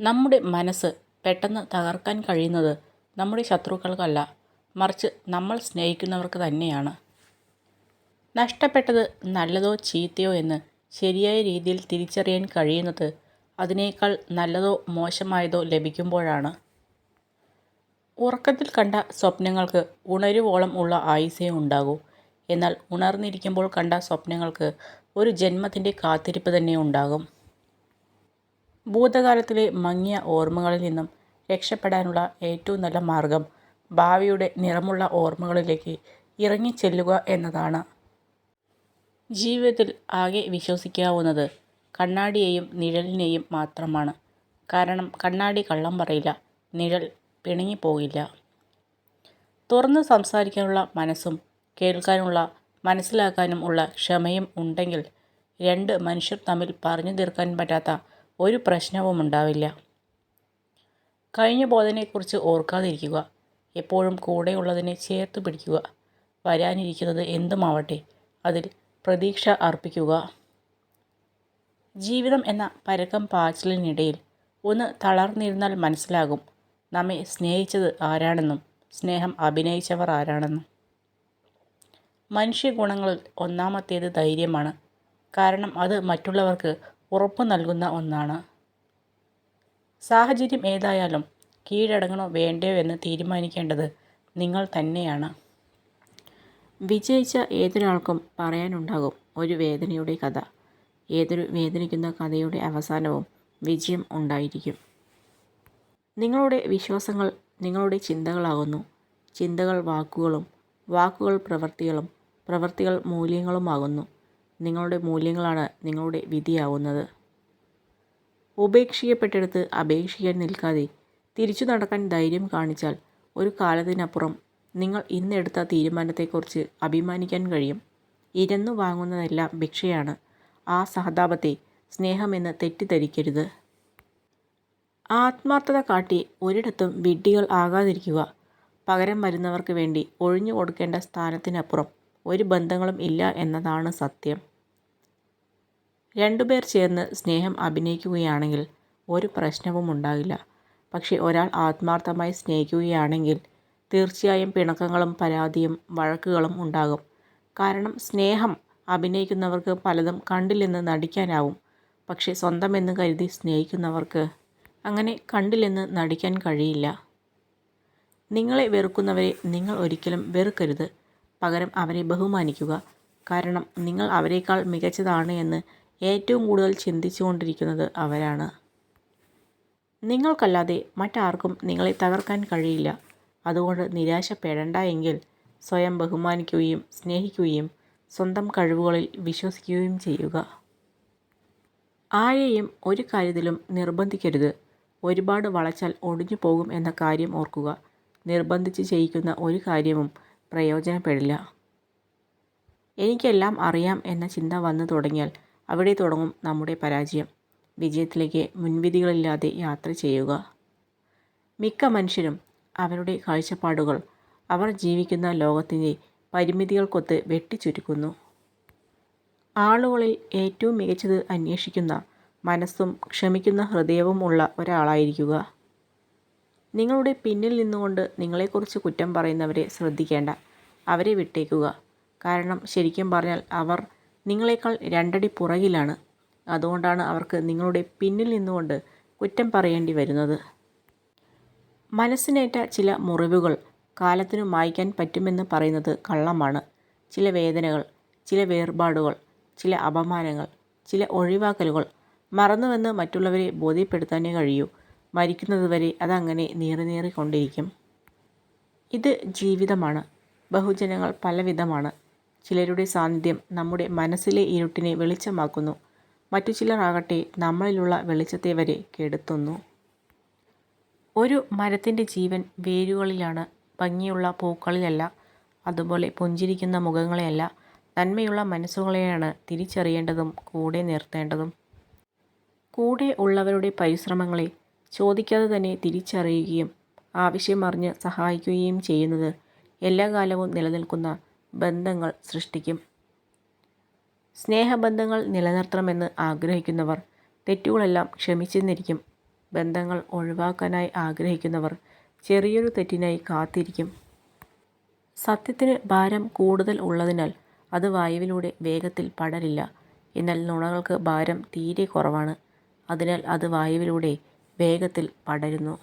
നമ്മുടെ മനസ്സ് പെട്ടെന്ന് തകർക്കാൻ കഴിയുന്നത് നമ്മുടെ ശത്രുക്കൾക്കല്ല മറിച്ച് നമ്മൾ സ്നേഹിക്കുന്നവർക്ക് തന്നെയാണ്. നഷ്ടപ്പെട്ടത് നല്ലതോ ചീത്തയോ എന്ന് ശരിയായ രീതിയിൽ തിരിച്ചറിയാൻ കഴിയുന്നത് അതിനേക്കാൾ നല്ലതോ മോശമായതോ ലഭിക്കുമ്പോഴാണ്. ഉറക്കത്തിൽ കണ്ട സ്വപ്നങ്ങൾക്ക് ഉണരുവോളം ഉള്ള ആയുസേ ഉണ്ടാകൂ. എന്നാൽ ഉണർന്നിരിക്കുമ്പോൾ കണ്ട സ്വപ്നങ്ങൾക്ക് ഒരു ജന്മത്തിന്റെ കാത്തിരിപ്പ് തന്നെ ഉണ്ടാകും. ഭൂതകാലത്തിലെ മങ്ങിയ ഓർമ്മകളിൽ നിന്നും രക്ഷപ്പെടാനുള്ള ഏറ്റവും നല്ല മാർഗം ഭാവിയുടെ നിറമുള്ള ഓർമ്മകളിലേക്ക് ഇറങ്ങിച്ചെല്ലുക എന്നതാണ്. ജീവിതത്തിൽ ആകെ വിശ്വസിക്കാവുന്നത് കണ്ണാടിയെയും നിഴലിനെയും മാത്രമാണ്. കാരണം കണ്ണാടി കള്ളം പറയില്ല നിഴൽ പിണങ്ങിപ്പോകില്ല. തുറന്ന് സംസാരിക്കാനുള്ള മനസ്സും കേൾക്കാനുള്ള മനസ്സിലാക്കാനും ഉള്ള ക്ഷമയും ഉണ്ടെങ്കിൽ രണ്ട് മനുഷ്യർ തമ്മിൽ പറഞ്ഞു തീർക്കാൻ പറ്റാത്ത ഒരു പ്രശ്നവും ഉണ്ടാവില്ല. കഴിഞ്ഞു പോയതിനെക്കുറിച്ച് ഓർക്കാതിരിക്കുക. എപ്പോഴും കൂടെയുള്ളതിനെ ചേർത്ത് പിടിക്കുക. വരാനിരിക്കുന്നത് എന്തുമാവട്ടെ. അതിൽ പ്രതീക്ഷ അർപ്പിക്കുക. ജീവിതം എന്ന പരക്കം പാച്ചിലിനിടയിൽ ഒന്ന് തളർന്നിരുന്നാൽ മനസ്സിലാകും. നമ്മെ സ്നേഹിച്ചത് ആരാണെന്നും സ്നേഹം അഭിനയിച്ചവർ ആരാണെന്നും. മനുഷ്യ ഗുണങ്ങളിൽ ഒന്നാമത്തേത് ധൈര്യമാണ്. കാരണം അത് മറ്റുള്ളവർക്ക് ഉറപ്പ് നൽകുന്ന ഒന്നാണ്. സാഹചര്യം ഏതായാലും കീഴടങ്ങണോ വേണ്ടയോ എന്ന് തീരുമാനിക്കേണ്ടത് നിങ്ങൾ തന്നെയാണ്. വിജയിച്ച ഏതൊരാൾക്കും പറയാനുണ്ടാകും ഒരു വേദനയുടെ കഥ. ഏതൊരു വേദനിക്കുന്ന കഥയുടെ അവസാനവും വിജയം ഉണ്ടായിരിക്കും. നിങ്ങളുടെ വിശ്വാസങ്ങൾ നിങ്ങളുടെ ചിന്തകളാകുന്നു. ചിന്തകൾ വാക്കുകളും വാക്കുകൾ പ്രവൃത്തികളും പ്രവൃത്തികൾ മൂല്യങ്ങളുമാകുന്നു. നിങ്ങളുടെ മൂല്യങ്ങളാണ് നിങ്ങളുടെ വിധിയാവുന്നത്. ഉപേക്ഷിക്കപ്പെട്ടെടുത്ത് അപേക്ഷിക്കാൻ നിൽക്കാതെ തിരിച്ചു നടക്കാൻ ധൈര്യം കാണിച്ചാൽ ഒരു കാലത്തിനപ്പുറം നിങ്ങൾ ഇന്നെടുത്ത തീരുമാനത്തെക്കുറിച്ച് അഭിമാനിക്കാൻ കഴിയും. ഇരന്നു വാങ്ങുന്നതെല്ലാം ഭിക്ഷയാണ്. ആ സഹതാപത്തെ സ്നേഹമെന്ന് തെറ്റിദ്ധരിക്കരുത്. ആത്മാർത്ഥത കാട്ടി ഒരിടത്തും വിഡ്ഢികൾ ആകാതിരിക്കുക. പകരം വരുന്നവർക്ക് വേണ്ടി ഒഴിഞ്ഞു കൊടുക്കേണ്ട സ്ഥാനത്തിനപ്പുറം ഒരു ബന്ധങ്ങളും ഇല്ല എന്നതാണ് സത്യം. രണ്ടുപേർ ചേർന്ന് സ്നേഹം അഭിനയിക്കുകയാണെങ്കിൽ ഒരു പ്രശ്നവും ഉണ്ടാകില്ല. പക്ഷേ ഒരാൾ ആത്മാർത്ഥമായി സ്നേഹിക്കുകയാണെങ്കിൽ തീർച്ചയായും പിണക്കങ്ങളും പരാതിയും വഴക്കുകളും ഉണ്ടാകും. കാരണം സ്നേഹം അഭിനയിക്കുന്നവർക്ക് പലതും കണ്ടില്ലെന്ന് നടിക്കാനാവും. പക്ഷേ സ്വന്തമെന്ന് കരുതി സ്നേഹിക്കുന്നവർക്ക് അങ്ങനെ കണ്ടില്ലെന്ന് നടിക്കാൻ കഴിയില്ല. നിങ്ങളെ വെറുക്കുന്നവരെ നിങ്ങൾ ഒരിക്കലും വെറുക്കരുത്. പകരം അവരെ ബഹുമാനിക്കുക. കാരണം നിങ്ങൾ അവരെക്കാൾ മികച്ചതാണ് എന്ന് ഏറ്റവും കൂടുതൽ ചിന്തിച്ചുകൊണ്ടിരിക്കുന്നത് അവരാണ്. നിങ്ങൾക്കല്ലാതെ മറ്റാർക്കും നിങ്ങളെ തകർക്കാൻ കഴിയില്ല. അതുകൊണ്ട് നിരാശപ്പെടേണ്ട എങ്കിൽ സ്വയം ബഹുമാനിക്കുകയും സ്നേഹിക്കുകയും സ്വന്തം കഴിവുകളിൽ വിശ്വസിക്കുകയും ചെയ്യുക. ആരെയും ഒരു കാര്യത്തിലും നിർബന്ധിക്കരുത്. ഒരുപാട് വളച്ചാൽ ഒടിഞ്ഞു പോകും എന്ന കാര്യം ഓർക്കുക. നിർബന്ധിച്ച് ചെയ്യിക്കുന്ന ഒരു കാര്യവും പ്രയോജനപ്പെടില്ല. എനിക്കെല്ലാം അറിയാം എന്ന ചിന്ത വന്നു തുടങ്ങിയാൽ അവിടെ തുടങ്ങും നമ്മുടെ പരാജയം. വിജയത്തിലേക്ക് മുൻവിധികളില്ലാതെ യാത്ര ചെയ്യുക. മിക്ക മനുഷ്യരും അവരുടെ കാഴ്ചപ്പാടുകൾ അവർ ജീവിക്കുന്ന ലോകത്തിന്റെ പരിമിതികൾക്കൊത്ത് വെട്ടിച്ചുരുക്കുന്നു. ആളുകളിൽ ഏറ്റവും മികച്ചത് അന്വേഷിക്കുന്ന മനസ്സും ക്ഷമിക്കുന്ന ഹൃദയവും ഉള്ള ഒരാളായിരിക്കുക. നിങ്ങളുടെ പിന്നിൽ നിന്നുകൊണ്ട് നിങ്ങളെക്കുറിച്ച് കുറ്റം പറയുന്നവരെ ശ്രദ്ധിക്കേണ്ട അവരെ വിട്ടേക്കുക. കാരണം ശരിക്കും പറഞ്ഞാൽ അവർ നിങ്ങളെക്കാൾ രണ്ടടി പുറകിലാണ്. അതുകൊണ്ടാണ് അവർക്ക് നിങ്ങളുടെ പിന്നിൽ നിന്നുകൊണ്ട് കുറ്റം പറയേണ്ടി വരുന്നത്. മനസ്സിനേറ്റ ചില മുറിവുകൾ കാലത്തിനു മായ്ക്കാൻ പറ്റുമെന്ന് പറയുന്നത് കള്ളമാണ്. ചില വേദനകൾ ചില വേർപാടുകൾ ചില അപമാനങ്ങൾ ചില ഒഴിവാക്കലുകൾ മറന്നുവെന്ന് മറ്റുള്ളവരെ ബോധ്യപ്പെടുത്താനേ കഴിയൂ. മരിക്കുന്നതുവരെ അതങ്ങനെ നീറിനേറിക്കൊണ്ടിരിക്കും ഇത് ജീവിതമാണ്. ബഹുജനങ്ങൾ പലവിധമാണ്. ചിലരുടെ സാന്നിധ്യം നമ്മുടെ മനസ്സിലെ ഇരുട്ടിനെ വെളിച്ചമാക്കുന്നു. മറ്റു ചിലർ ആകട്ടെ നമ്മളിലുള്ള വെളിച്ചത്തെ വരെ കെടുത്തുന്നു. ഒരു മരത്തിന്റെ ജീവൻ വേരുകളിലാണ്. ഭംഗിയുള്ള പൂക്കളിലല്ല. അതുപോലെ പുഞ്ചിരിക്കുന്ന മുഖങ്ങളെയല്ല. നന്മയുള്ള മനസ്സുകളെയാണ് തിരിച്ചറിയേണ്ടതും കൂടെ നിർത്തേണ്ടതും. കൂടെ ഉള്ളവരുടെ പരിശ്രമങ്ങളെ ചോദിക്കാതെ തന്നെ തിരിച്ചറിയുകയും ആവശ്യം അറിഞ്ഞ് സഹായിക്കുകയും ചെയ്യുന്നത് എല്ലാ കാലവും നിലനിൽക്കുന്ന ബന്ധങ്ങൾ സൃഷ്ടിക്കും. സ്നേഹബന്ധങ്ങൾ നിലനിർത്തണമെന്ന് ആഗ്രഹിക്കുന്നവർ തെറ്റുകളെല്ലാം ക്ഷമിച്ചെന്നിരിക്കും. ബന്ധങ്ങൾ ഒഴിവാക്കാനായി ആഗ്രഹിക്കുന്നവർ ചെറിയൊരു തെറ്റിനായി കാത്തിരിക്കും. സത്യത്തിന് ഭാരം കൂടുതൽ ഉള്ളതിനാൽ അത് വായുവിലൂടെ വേഗത്തിൽ പടരില്ല. എന്നാൽ നുണകൾക്ക് ഭാരം തീരെ കുറവാണ്. അതിനാൽ അത് വായുവിലൂടെ വേഗത്തിൽ പടരുന്നു.